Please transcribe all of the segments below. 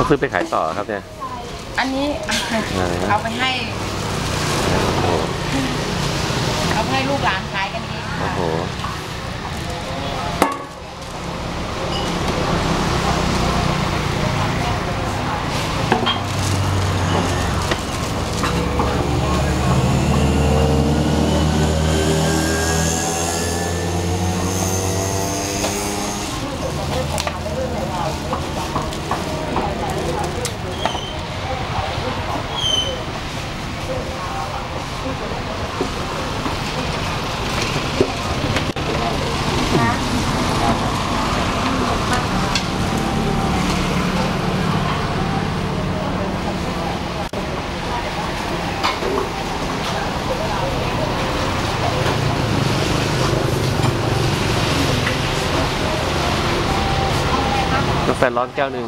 เขาซื้อไปขายต่อครับเนี่ย อันนี้อ่าเอาไปให้โอ้โหเอาไปให้ลูกหลานขายกันเองโอ้ค่ะ โห แปดร้อนแก้วหนึ่ง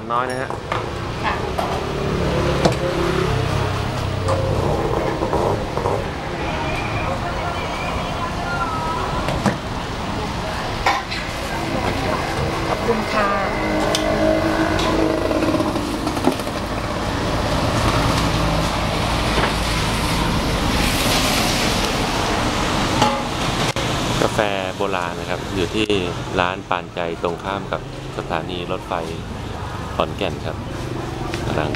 น้ำหวานน้อยนะฮะค่ะขอบคุณค่ะกาแฟโบราณนะครับ อยู่ที่ร้านปานใจตรงข้ามกับสถานีรถไฟ ขอนแก่นครับรัง